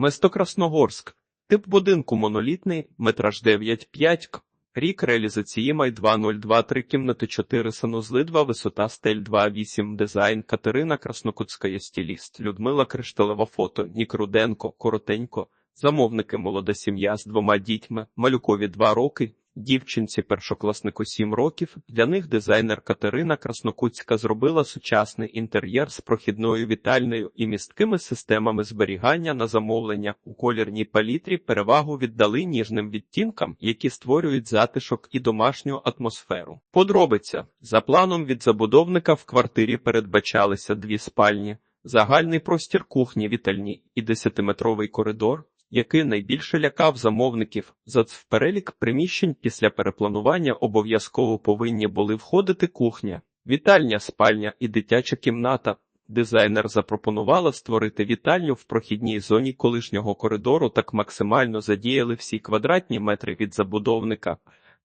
Место Красногорськ. Тип будинку монолітний, метраж 9,5 к. Рік реалізації май 2023 кімнати 4 санузли 2 висота стель 2,8 дизайн. Катерина Краснокутська стіліст, Людмила Кришталева фото. Нік Руденко коротенько. Замовники молода сім'я з двома дітьми. Малюкові 2 роки Дівчинці першокласнику 7 років. Для них дизайнер Катерина Краснокутська зробила сучасний інтер'єр з прохідною вітальною і місткими системами зберігання на замовлення у колірній палітрі. Перевагу віддали ніжним відтінкам, які створюють затишок і домашню атмосферу. Подробиця за планом від забудовника в квартирі передбачалися дві спальні. Загальний простір кухні, вітальні і 10-метровий коридор, який найбільше лякав замовників. За в перелік приміщень після перепланування обов'язково повинні були входити кухня, вітальня, спальня і дитяча кімната. Дизайнер запропонувала створити вітальню в прохідній зоні колишнього коридору, так максимально задіяли всі квадратні метри від забудовника,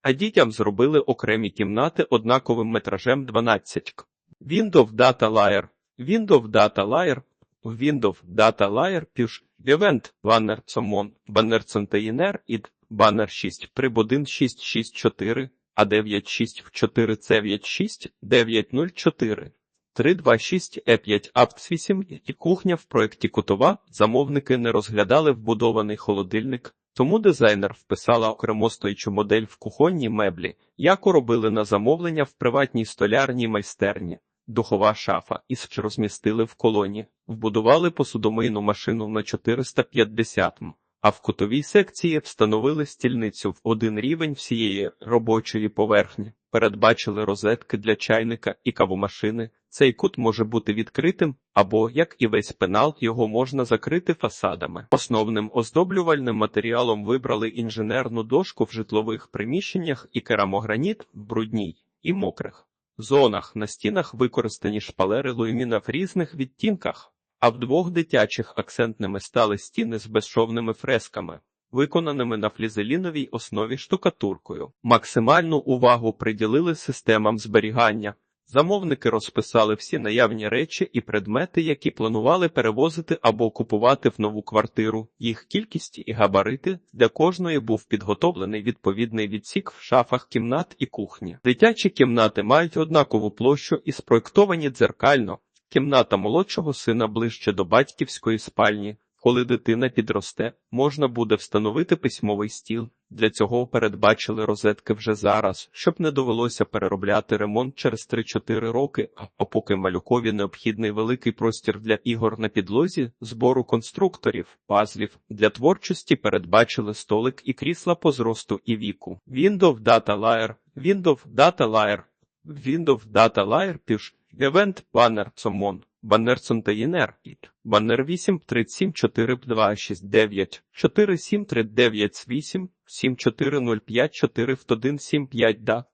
а дітям зробили окремі кімнати однаковим метражем 12 к. Windows Data Layer Windows Data Layer Windows Data Layer Push Event Banner Common Banner Container id Banner 6 Прибудин 664 а 96 в 4 c 96 904 326 E5 Apps 8 і кухня в проєкті Кутова. Замовники не розглядали вбудований холодильник, тому дизайнер вписала окремостоячу модель в кухонні меблі, яку робили на замовлення в приватній столярній майстерні. Духова шафа із розмістили в колоні, вбудували посудомийну машину на 450 м, а в кутовій секції встановили стільницю в один рівень всієї робочої поверхні, передбачили розетки для чайника і кавомашини. Цей кут може бути відкритим або, як і весь пенал, його можна закрити фасадами. Основним оздоблювальним матеріалом вибрали інженерну дошку в житлових приміщеннях і керамограніт в брудній і мокрих зонах на стінах використані шпалери луйміна в різних відтінках, а в двох дитячих акцентними стали стіни з безшовними фресками, виконаними на флізеліновій основі штукатуркою. Максимальну увагу приділили системам зберігання. Замовники розписали всі наявні речі і предмети, які планували перевозити або купувати в нову квартиру. Їх кількість і габарити для кожної був підготовлений відповідний відсік в шафах кімнат і кухні. Дитячі кімнати мають однакову площу і спроєктовані дзеркально. Кімната молодшого сина ближче до батьківської спальні. Коли дитина підросте, можна буде встановити письмовий стіл. Для цього передбачили розетки вже зараз, щоб не довелося переробляти ремонт через 3-4 роки, а поки малюкові необхідний великий простір для ігор на підлозі, збору конструкторів, пазлів. Для творчості передбачили столик і крісла по зросту і віку. Windows Data Layer, Windows Data Layer, Windows Data Layer Push, Event Banner Common. Баннер Контейнер ІТ. Баннер 8 37 4 2 6 9 4 7 3 9 8 7 4 0 5 4 1 7 5 да.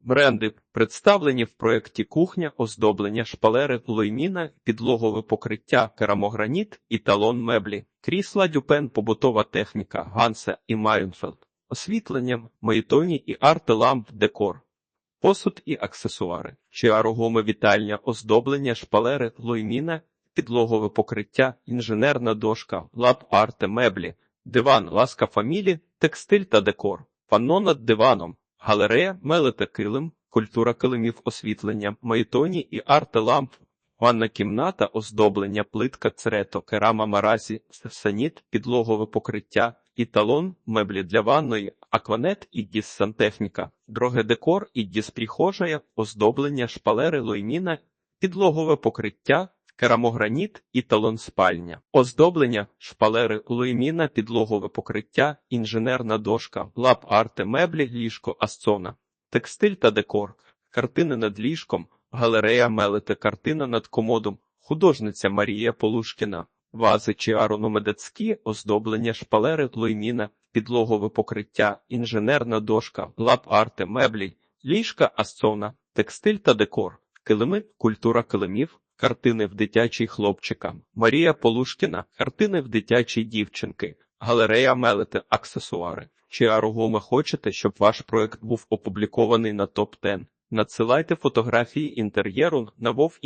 Бренди представлені в проєкті кухня, оздоблення, шпалери, лойміна, підлогове покриття, керамограніт і талон меблі, крісла дюпен, побутова техніка, Гансе і Майнфелд, освітленням, моїтоні і арти ламп декор посуд і аксесуари, чиарогоми вітальня, оздоблення, шпалери, лойміна, підлогове покриття, інженерна дошка, лап арте, меблі, диван, ласка фамілі, текстиль та декор, панно над диваном, галерея, мелете килим, культура килимів освітлення, маїтоні і арте ламп, ванна кімната, оздоблення, плитка, црето, керама маразі, саніт, підлогове покриття, італон, меблі для ванної, акванет і діссантехніка, дроге декор і дісприхожая, оздоблення, шпалери, лойміна, підлогове покриття, керамограніт і талон спальня, оздоблення, шпалери, лойміна, підлогове покриття, інженерна дошка, лап арте, меблі, ліжко, асцона, текстиль та декор, картини над ліжком, галерея мелете, картина над комодом, художниця Марія Полушкіна. Вази чи арономедецькі, оздоблення, шпалери, лойміна, підлогове покриття, інженерна дошка, лап-арти, меблі, ліжка, асцона, текстиль та декор, килими, культура килимів, картини в дитячій хлопчика, Марія Полушкіна, картини в дитячій дівчинки, галерея мелете, аксесуари. Чи арогоми хочете, щоб ваш проект був опублікований на топ 10 Надсилайте фотографії інтер'єру на Вов